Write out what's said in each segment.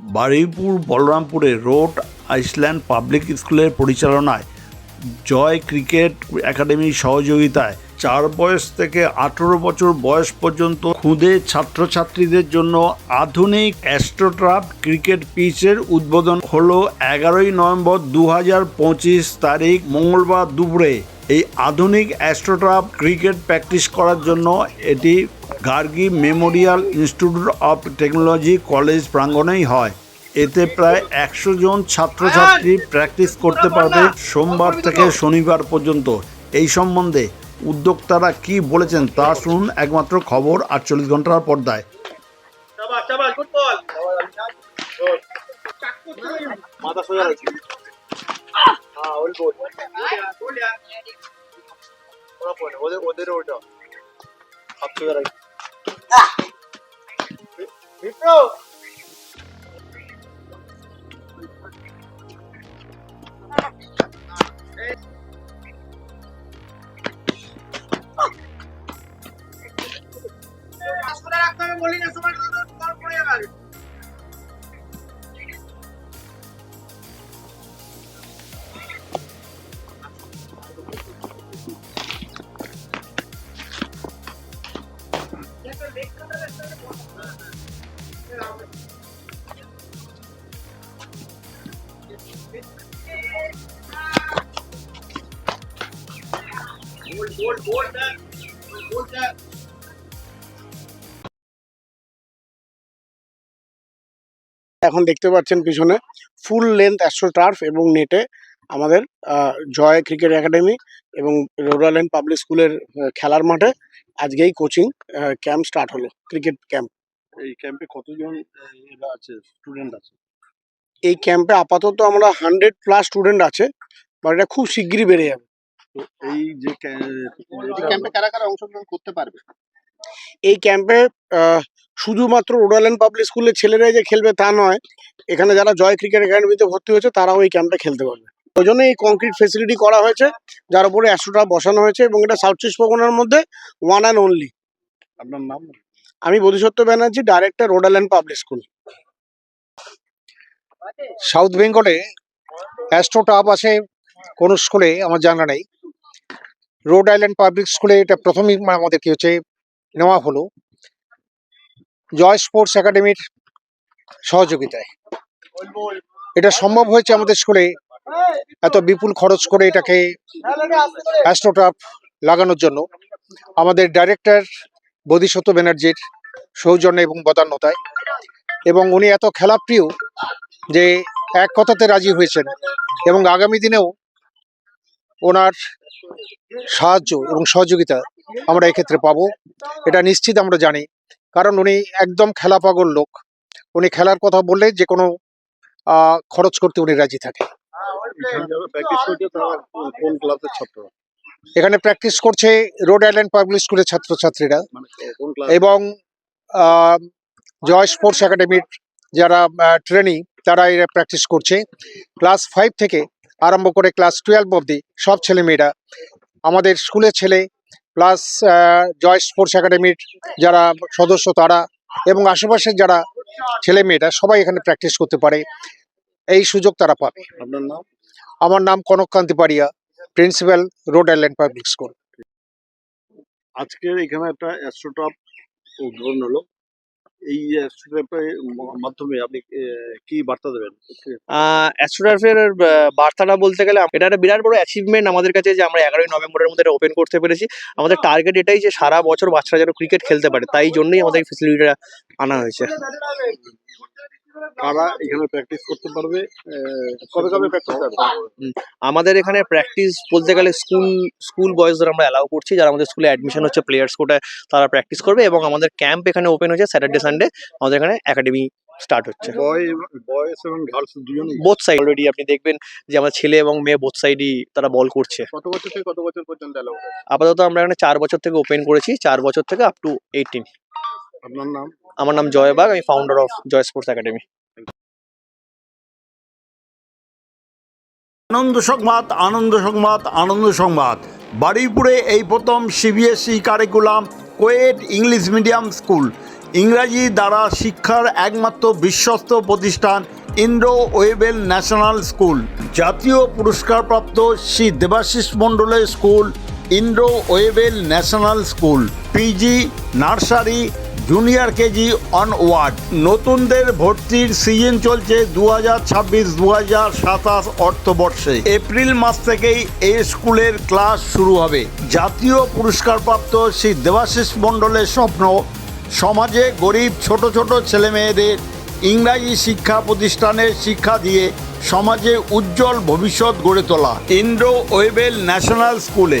বারুইপুর বলরামপুরে road Iceland public স্কুলের পরিচালনায় জয় ক্রিকেট একাডেমির সহযোগিতায় চার বয়স থেকে আঠেরো বছর বয়স পর্যন্ত খুদে ছাত্রছাত্রীদের জন্য আধুনিক অ্যাস্ট্রোট্রাফ ক্রিকেট পিচের উদ্বোধন হলো এগারোই নভেম্বর দু হাজার পঁচিশ তারিখ মঙ্গলবার দুপুরে। এই আধুনিক অ্যাস্ট্রোট্রাফ ক্রিকেট প্র্যাকটিস করার জন্য এটি Gargi memorial institute of technology college প্রাঙ্গণেই হয়। এতে প্রায় একশো জন ছাত্রছাত্রী প্র্যাকটিস করতে পারবে সোমবার থেকে শনিবার পর্যন্ত। এই সম্বন্ধে উদ্যোক্তারা কি বলেছেন তা শুনুন একমাত্র খবর আটচল্লিশ ঘণ্টার পর্দায়। চাবাস চাবাস গুড এখন দেখতে পাচ্ছেন পিছনে ফুল লেন্থ অ্যাস্ট্রো টার্ফ এবং নেটে আমাদের আহ, জয় ক্রিকেট একাডেমি এবং রুরাল অ্যান্ড পাবলিক স্কুলের খেলার মাঠে আজকেই কোচিং ক্যাম্প স্টার্ট হলো ক্রিকেট ক্যাম্প। এই ক্যাম্পে কতজন আছে স্টুডেন্ট আছে? এই ক্যাম্পে আপাতত আমরা হান্ড্রেড প্লাস স্টুডেন্ট আছে বাট এটা খুব শিগগিরই বেড়ে যাবে। এই যে ক্যাম্পে কারা কারা অংশগ্রহণ করতে পারবে? এই ক্যাম্পে শুধুমাত্র রুরাল অ্যান্ড পাবলিক স্কুলের ছেলেরাই যে খেলবে তা নয় এখানে যারা জয় ক্রিকেট একাডেমিতে ভর্তি হয়েছে তারাও এই ক্যাম্পে খেলতে পারবে। ওই জন্য এই কংক্রিট ফেসিলিটি করা হয়েছে যার উপরে অ্যাস্ট্রোটা বসানো হয়েছে এবং এটা সাউথ চব্বিশ পরগনার মধ্যে ওয়ান অ্যান্ড অনলি আপনার নাম? আমি বোধিসত্ত্ব ব্যানার্জি ডাইরেক্টর রোডাল অ্যান্ড পাবলিক স্কুল সাউথ বেঙ্গলে অ্যাস্ট্রোটাপ আছে কোন স্কুলে আমার জানা নেই। রোড আইল্যান্ড পাবলিক স্কুলে এটা প্রথমই আমাদের কি হচ্ছে নেওয়া হলো। জয় স্পোর্টস একাডেমির সহযোগিতায়। এটা সম্ভব হয়েছে আমাদের স্কুলে এত বিপুল খরচ করে এটাকে অ্যাস্ট্রোটাপ লাগানোর জন্য আমাদের ডাইরেক্টর বোধিসত্ত্ব ব্যানার্জির সৌজন্য এবং বদান্যতায় এবং উনি এত খেলাপ্রিয় যে এক কথাতে রাজি হয়েছেন এবং আগামী দিনেও ওনার সাহায্য এবং সহযোগিতা আমরা এক্ষেত্রে পাবো, এটা নিশ্চিত আমরা জানি। কারণ উনি একদম খেলা পাগল লোক। উনি খেলার কথা বললে যে কোনো খরচ করতে উনি রাজি থাকে। এখানে প্র্যাকটিস করছে রোড আইল্যান্ড পাবলিক স্কুলের ছাত্রছাত্রীরা মানে এবং জয় স্পোর্টস একাডেমির যারা ট্রেনিং তারা এরা প্র্যাকটিস করছে। ক্লাস ফাইভ থেকে আরম্ভ করে ক্লাস টুয়েলভ অবধি সব ছেলেমেয়েরা আমাদের স্কুলের ছেলে প্লাস জয় স্পোর্টস একাডেমির যারা সদস্য তারা এবং আশেপাশের যারা ছেলেমেয়েরা সবাই এখানে প্র্যাকটিস করতে পারে। এই সুযোগ তারা পাবে। আপনার নাম? আমার নাম Kanak Kanti Paria principal road island public school. আজকের এখানে একটা অ্যাস্ট্রোটপ উদ্বোধন হলো। এই অ্যাস্ট্রোটপের মাধ্যমে আপনি কি বার্তা দেবেন? অ্যাস্ট্রোগ্রাফের বার্তাটা বলতে গেলে এটা একটা বিরাট বড় অ্যাচিভমেন্ট আমাদের কাছে যে আমরা এগারোই নভেম্বরের মধ্যে এটা ওপেন করতে পেরেছি। আমাদের টার্গেট এটাই যে সারা বছর বাচ্চারা যেন ক্রিকেট খেলতে পারে তাই জন্যই আমাদের ফেসিলিটিটা আনা হয়েছে। কারা এখানে প্র্যাকটিস করতে পারবে কবে কবে প্র্যাকটিস আমাদের এখানে প্র্যাকটিস বলতে গেলে স্কুল স্কুল বয়েজদের আমরা অ্যালাউ করছি যারা আমাদের স্কুলে অ্যাডমিশন হচ্ছে প্লেয়ার্স কোটায় তারা প্র্যাকটিস করবে এবং আমাদের ক্যাম্প এখানে ওপেন হচ্ছে স্যাটারডে সানডে আমাদের এখানে একাডেমি স্টার্ট হচ্ছে। বয় এবং গার্লস দুজনেই? বোথ সাইড অলরেডি আপনি দেখবেন যে আমার ছেলে এবং মেয়ে বোথ সাইডই তারা বল করছে। কত বছর থেকে কত বছর পর্যন্ত আপাতত আমরা এখানে চার বছর থেকে ওপেন করেছি চার বছর থেকে আপ টু এইটিন আপনার নাম? আমার নাম জয় বাগ আমি founder of Joy sports academy Ananda Sangbad Ananda Sangbad Ananda Sangbad. বারুইপুরে এই প্রথম CBSE curriculum coed English medium school ইংরাজি দ্বারা শিক্ষার একমাত্র বিশ্বস্ত প্রতিষ্ঠান ইন্দ্রো ওয়েবেল ন্যাশনাল স্কুল। জাতীয় পুরস্কারপ্রাপ্ত শ্রী দেবাশিস মণ্ডলের school Indo Webel national school, PG, nursery, junior KG onward. নতুনদের ভর্তির সিজন চলছে দু হাজার ছাব্বিশ দু হাজার সাতাশ অর্থবর্ষে। এপ্রিল মাস থেকেই এই স্কুলের ক্লাস শুরু হবে। জাতীয় পুরস্কারপ্রাপ্ত শ্রী দেবাশিস মণ্ডলের স্বপ্ন, সমাজে গরিব ছোট ছোট ছেলেমেয়েদের ইংরাজি শিক্ষা প্রতিষ্ঠানের শিক্ষা দিয়ে সমাজে উজ্জ্বল ভবিষ্যৎ গড়ে তোলা। ইন্ডো ওয়েবেল ন্যাশনাল স্কুলে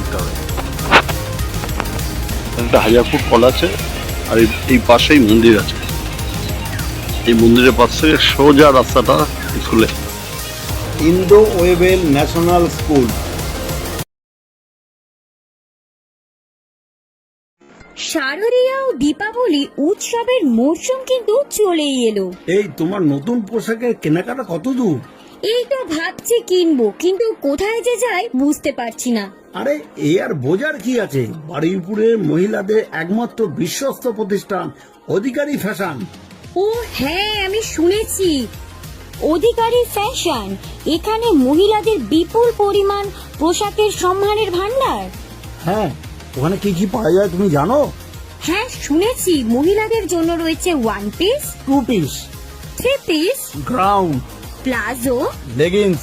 হবে একটা হাজার ফুট কল আছে আর এই- পাশেই মন্দির আছে। এই মন্দিরের পাশ থেকে সোজা রাস্তাটা স্কুলে ইন্ডো ওয়েবেল ন্যাশনাল স্কুল। শারদীয়া ও দীপাবলি উৎসবের মরশুম কিন্তু চলেই এলো। এই তোমার নতুন পোশাকের কেনাকাটা কত দূর? এই তো ভাবছি কিনবো কিন্তু কোথায় যে যাই বুঝতে পারছি না। আরে এ আর বোঝার কি আছে? বারুইপুরের মহিলাদের একমাত্র বিশ্বস্ত প্রতিষ্ঠান অধিকারী ফ্যাশন। ও হ্যাঁ আমি শুনেছি। অধিকারী ফ্যাশন এখানে মহিলাদের বিপুল পরিমাণ পোশাকের সম্মানের ভান্ডার হ্যাঁ ওখানে কি কি পাওয়া যায় তুমি জানো? হ্যাঁ শুনেছি মহিলাদের জন্য রয়েছে one piece two piece three piece ground palazzo leggings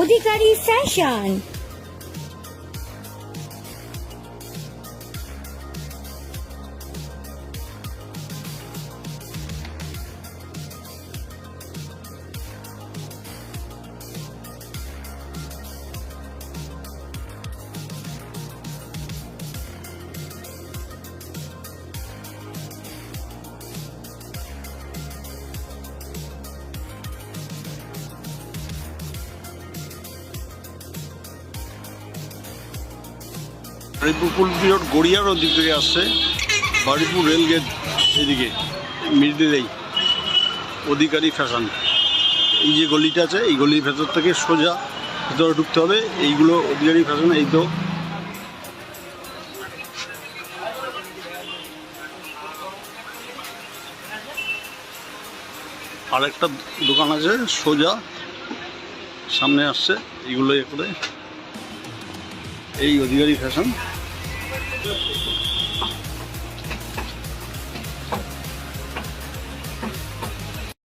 অধিকারী ফ্যাশন। কুলপি রোড গড়িয়ার ওদিক থেকে আসছে। বাড়িপুর রেল গেট এদিকে মিডিলেই অধিকারী ফ্যাশন। এই যে গলিটা আছে, এই গলির ভেতর থেকে সোজা ভেতরে ঢুকতে হবে। এইগুলো অধিকারী ফ্যাশন, এই তো। আর একটা দোকান আছে, সোজা। সামনে আসছে এইগুলো এ করে। এই অধিকারী ফ্যাশন